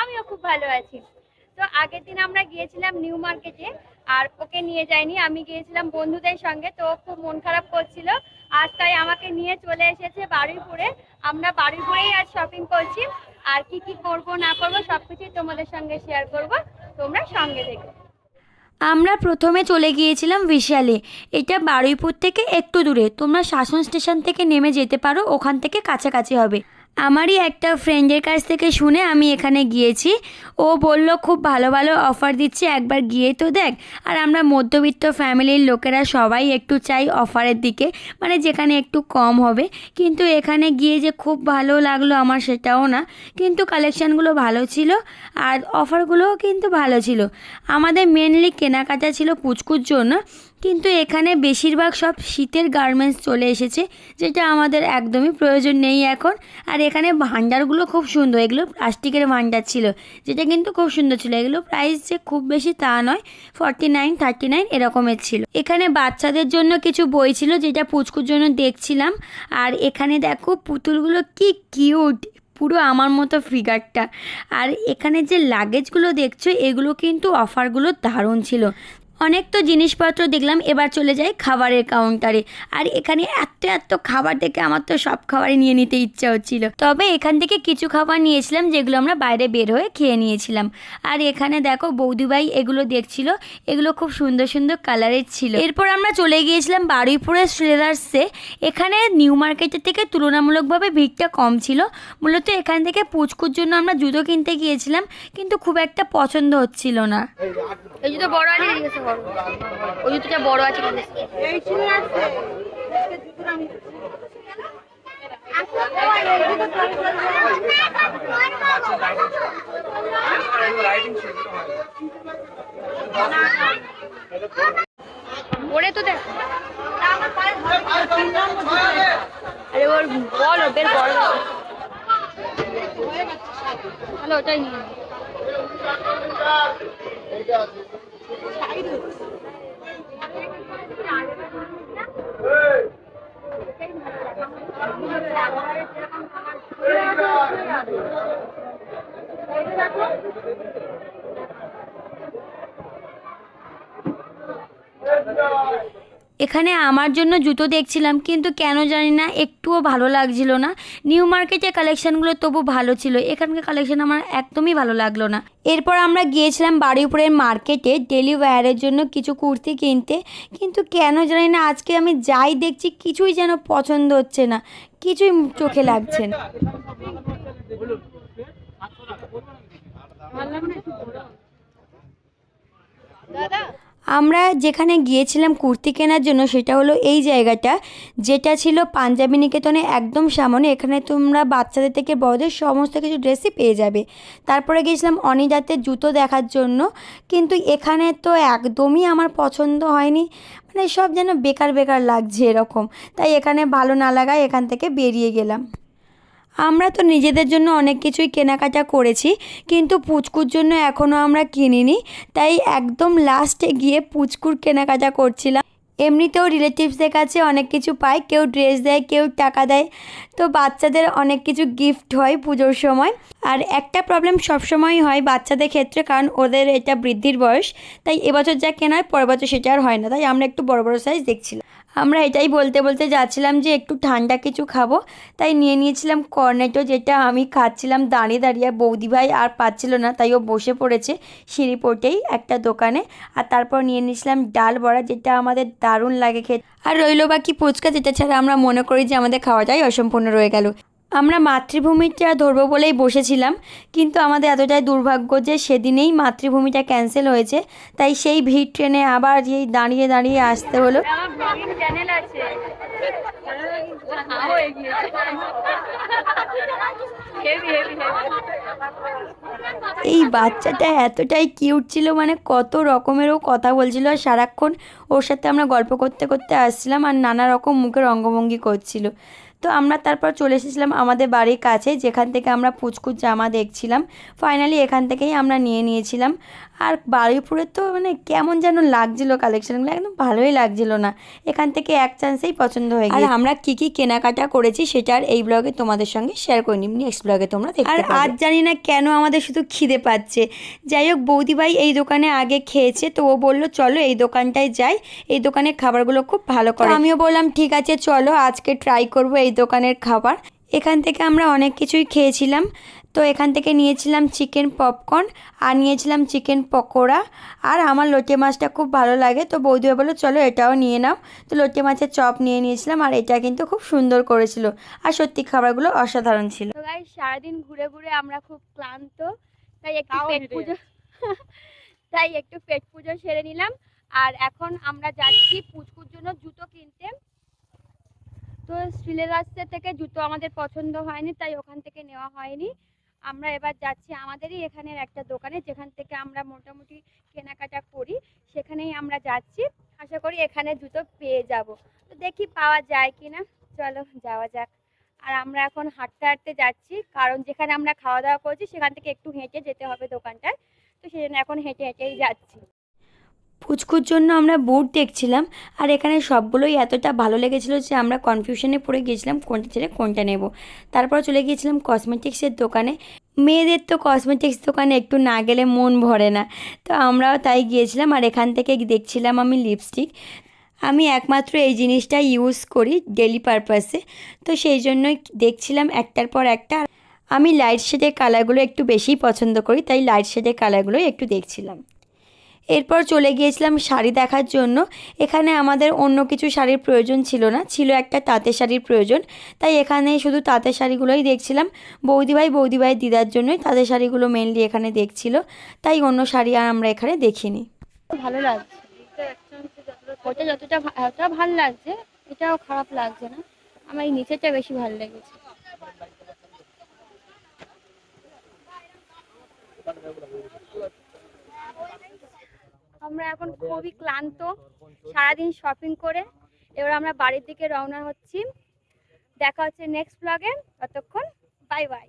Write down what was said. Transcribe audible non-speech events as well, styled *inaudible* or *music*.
আমিও খুব ভালো আছি। তো আগের দিন আমরা গিয়েছিলাম নিউ মার্কেটে, আর ওকে নিয়ে যাইনি। আমি গিয়েছিলাম বন্ধুদের সঙ্গে, তো খুব মন খারাপ করছিল। আর তাই আমাকে নিয়ে চলে এসেছে বারুইপুরে। আমরা বারুইপুরেই আজ শপিং করছি। আর কি কি করব, না করব সব কিছুই তোমাদের সঙ্গে শেয়ার করব। তোমরা সঙ্গে দেখো আমরা প্রথমে চলে গিয়েছিলাম বিশালে। এটা বারুইপুর থেকে একটু দূরে। তোমরা শাসন স্টেশন থেকে নেমে যেতে পারো, ওখান থেকে কাছাকাছি হবে। আমারই একটা ফ্রেন্ডের কাছ থেকে শুনে আমি এখানে গিয়েছি। ও বলল, খুব ভালো ভালো অফার দিচ্ছে, একবার গিয়ে তো দেখ। আর আমরা মধ্যবিত্ত ফ্যামিলির লোকেরা সবাই একটু চাই অফারের দিকে মানে যেখানে একটু কম হবে। কিন্তু এখানে গিয়ে যে খুব ভালো লাগল আমার সেটাও না। কিন্তু কালেকশানগুলো ভালো ছিল আর অফারগুলোও কিন্তু ভালো ছিল। আমাদের মেনলি কেনাকাটা ছিল পুচকুর জন্য। কিন্তু এখানে বেশিরভাগ সব শীতের গার্মেন্টস চলে এসেছে, যেটা আমাদের একদমই প্রয়োজন নেই এখন। আর এখানে ভাণ্ডারগুলো খুব সুন্দর, এগুলো প্লাস্টিকের ভান্ডার ছিল, যেটা কিন্তু খুব সুন্দর ছিল। এগুলো প্রাইস যে খুব বেশি তা নয় ফর্টি নাইন থার্টি নাইন এরকমের ছিল। এখানে বাচ্চাদের জন্য কিছু বই ছিল, যেটা পুচকুর জন্য দেখছিলাম। আর এখানে দেখো পুতুলগুলো কি কিউট পুরো আমার মতো ফিগারটা আর এখানে যে লাগেজগুলো দেখছ, এগুলো কিন্তু অফারগুলো দারুণ ছিল। অনেক তো জিনিসপত্র দেখলাম, এবার চলে যাই খাবারের কাউন্টারে আর এখানে এত এত খাবার দেখে আমার তো সব খাবারই নিয়ে নিতে ইচ্ছা হচ্ছিল। তবে এখান থেকে কিছু খাবার নিয়েছিলাম যেগুলো আমরা বাইরে বের হয়ে খেয়ে নিয়েছিলাম। আর এখানে দেখো বৌদিভাই এগুলো দেখছিল, এগুলো খুব সুন্দর সুন্দর কালারের ছিল। এরপর আমরা চলে গিয়েছিলাম বারুইপুরের শ্রেদার্সে এখানে নিউ মার্কেটের থেকে তুলনামূলকভাবে ভিড়টা কম ছিল। মূলত এখান থেকে পুচকুর জন্য আমরা জুতো কিনতে গিয়েছিলাম, কিন্তু খুব একটা পছন্দ হচ্ছিল না। এই জুতো বড় ওই জুতোটা বড় আছে পরে তো দেখ। আরে ওর বল ওদের বড় তাহলে ওটাই নিয়ে এখানে আমার জন্য জুতো দেখছিলাম, কিন্তু কেন জানি না, একটুও ভালো লাগছিল না। নিউ মার্কেটের কালেকশানগুলো তবু ভালো ছিল, এখানকার কালেকশান আমার একদমই ভালো লাগল না। এরপর আমরা গিয়েছিলাম বারুইপুরের মার্কেটে ডেলি ওয়্যারের জন্য কিছু কুর্তি কিনতে, কিন্তু কেন জানি না, আজকে আমি যাই দেখছি, কিছুই যেন পছন্দ হচ্ছে না, কিছুই চোখে লাগছে না। আমরা যেখানে গিয়েছিলাম কুর্তি কেনার জন্য, সেটা হলো এই জায়গাটা, যেটা ছিল পাঞ্জাবি নিকেতনে একদম সামনে। এখানে তোমরা বাচ্চাদের থেকে বড়দের সমস্ত কিছু ড্রেসই পেয়ে যাবে। তারপরে গিয়েছিলাম অনিদাতে জুতো দেখার জন্য। কিন্তু এখানে তো একদমই আমার পছন্দ হয়নি। মানে সব যেন বেকার বেকার লাগছে এরকম। তাই এখানে ভালো না লাগায় এখান থেকে বেরিয়ে গেলাম। আমরা তো নিজেদের জন্য অনেক কিছুই কেনাকাটা করেছি, কিন্তু পুচকুর জন্য এখনও আমরা কিনিনি। তাই একদম লাস্টে গিয়ে পুচকুর কেনাকাটা করছিলাম। এমনিতেও রিলেটিভসদের কাছে অনেক কিছু পায় কেউ ড্রেস দেয়, কেউ টাকা দেয়। তো বাচ্চাদের অনেক কিছু গিফট হয় পুজোর সময়। আর একটা প্রবলেম সবসময়ই হয় বাচ্চাদের ক্ষেত্রে, কারণ ওদের এটা বৃদ্ধির বয়স, তাই এবছর যা কেনা হয় পরের বছর সেটা আর হয় না, তাই আমরা একটু বড় বড় সাইজ দেখছিলাম। আমরা এটাই বলতে বলতে যাচ্ছিলাম যে একটু ঠান্ডা কিছু খাব, তাই নিয়ে নিয়েছিলাম কর্নেটো যেটা আমি খাচ্ছিলাম দাঁড়িয়ে দাঁড়িয়ে বৌদি ভাই আর পাচ্ছিল না, তাই ও বসে পড়েছে সিঁড়িপোটেই একটা দোকানে। আর তারপর নিয়ে নিয়েছিলাম ডাল বড়া যেটা আমাদের দারুণ লাগে খেতে। আর রইল বাকি ফুচকা, যেটা ছাড়া আমরা মনে করি যে আমাদের খাওয়াটাই অসম্পূর্ণ রয়ে গেল। আমরা মাতৃভূমিটা ধরবো বলেই বসেছিলাম, কিন্তু আমাদের এতটাই দুর্ভাগ্য যে সেদিনেই মাতৃভূমিটা ক্যান্সেল হয়েছে, তাই সেই ভিড় ট্রেনে আবার যেই দাঁড়িয়ে দাঁড়িয়ে আসতে হলো। এই বাচ্চাটা এতটাই কিউট ছিল মানে কত রকমেরও কথা বলছিল, আর সারাক্ষণ ওর সাথে আমরা গল্প করতে করতে আসছিলাম, আর নানা রকম মুখের অঙ্গভঙ্গি করছিল। তো আমরা তারপর চলে এসেছিলাম আমাদের বাড়ির কাছে যেখান থেকে আমরা পুচকুচ জামা দেখছিলাম। ফাইনালি এখান থেকেই আমরা নিয়ে নিয়েছিলাম। আর বারুইপুরে তো মানে কেমন যেন লাগছিল কালেকশনগুলো একদম ভালোই লাগছিল না। এখান থেকে এক চান্সেই পছন্দ হয়ে গেছে আর আমরা কি কি কেনাকাটা করেছি সেটা আর এই ব্লগে তোমাদের সঙ্গে শেয়ার করে নিব। নেক্সট ব্লগে তোমরা দেখতে আর আজ জানি না কেন আমাদের শুধু খিদে পাচ্ছে। যাই হোক বৌদিভাই এই দোকানে আগে খেয়েছে তো ও বলল চলো এই দোকানটায় যাই। এই দোকানের খাবারগুলো খুব ভালো করে আমিও বললাম ঠিক আছে চলো আজকে ট্রাই করব এই দোকানের খাবার। এখান থেকে আমরা অনেক কিছুই খেয়েছিলাম। তো এখান থেকে নিয়েছিলাম চিকেন পপকর্ন আর নিয়েছিলাম চিকেন পকোড়া। আর আমার লোটে মাছটা খুব ভালো লাগে। তো বৌদিও বলল চলো এটাও নিয়ে নাও। তো লোটে মাছের চপ নিয়ে নিয়েছিলাম আর এটা কিন্তু খুব সুন্দর করেছিল। আর সত্যি খাবারগুলো অসাধারণ ছিল। তো সারাদিন ঘুরে ঘুরে আমরা খুব ক্লান্ত। তাই একটু পেট পুজো *laughs* তাই একটু পেট পুজো সেরে নিলাম। আর এখন আমরা যাচ্ছি পুচকুর জন্য জুতো কিনতে। তো শ্রীলেদার্সের থেকে জুতো আমাদের পছন্দ হয়নি, তাই ওখান থেকে নেওয়া হয়নি। আমরা এবার যাচ্ছি আমাদেরই এখানের একটা দোকানে, যেখান থেকে আমরা মোটামুটি কেনাকাটা করি, সেখানেই আমরা যাচ্ছি। আশা করি এখানে জুতো পেয়ে যাব। তো দেখি পাওয়া যায় কি না চলো যাওয়া যাক। আর আমরা এখন হাঁটতে হাঁটতে যাচ্ছি, কারণ যেখানে আমরা খাওয়া দাওয়া করছি, সেখান থেকে একটু হেঁটে যেতে হবে দোকানটায়। তো সেই জন্য এখন হেঁটে হেঁটেই যাচ্ছি। পুচকুর জন্য আমরা বুট দেখছিলাম, আর এখানে সবগুলোই এতটা ভালো লেগেছিলো যে আমরা কনফিউশনে পড়ে গিয়েছিলাম কোনটা ছেড়ে কোনটা নেব। তারপর চলে গিয়েছিলাম কসমেটিক্সের দোকানে। মেয়েদের তো কসমেটিক্স দোকানে একটু না গেলে মন ভরে না, তো আমরাও তাই গিয়েছিলাম আর এখান থেকে দেখছিলাম আমি লিপস্টিক আমি একমাত্র এই জিনিসটা ইউজ করি ডেলি পারপাসে তো সেই জন্যই দেখছিলাম একটার পর একটা। আমি লাইট শেডের কালারগুলো একটু বেশিই পছন্দ করি, তাই লাইট শেডের কালারগুলোই একটু দেখছিলাম। এরপর চলে গিয়েছিলাম শাড়ি দেখার জন্য। এখানে আমাদের অন্য কিছু শাড়ির প্রয়োজন ছিল না, ছিল একটা তাঁতের শাড়ির প্রয়োজন। তাই এখানে শুধু তাঁতের শাড়িগুলোই দেখছিলাম। বৌদিভাই বৌদিভাই দিদার জন্যই তাঁতের শাড়িগুলো মেনলি এখানে দেখছিল। তাই অন্য শাড়ি আর আমরা এখানে দেখিনি। ভালো লাগছে। ওটা যতটা ভালো লাগছে, এটাও খারাপ লাগছে না। আমার এই নিচেরটা বেশি ভালো লেগেছে। আমরা এখন খুবই ক্লান্ত, সারাদিন শপিং করে। এবার আমরা বাড়ির দিকে রওনা হচ্ছি। দেখা হচ্ছে নেক্সট ব্লগে ততক্ষণ বাই বাই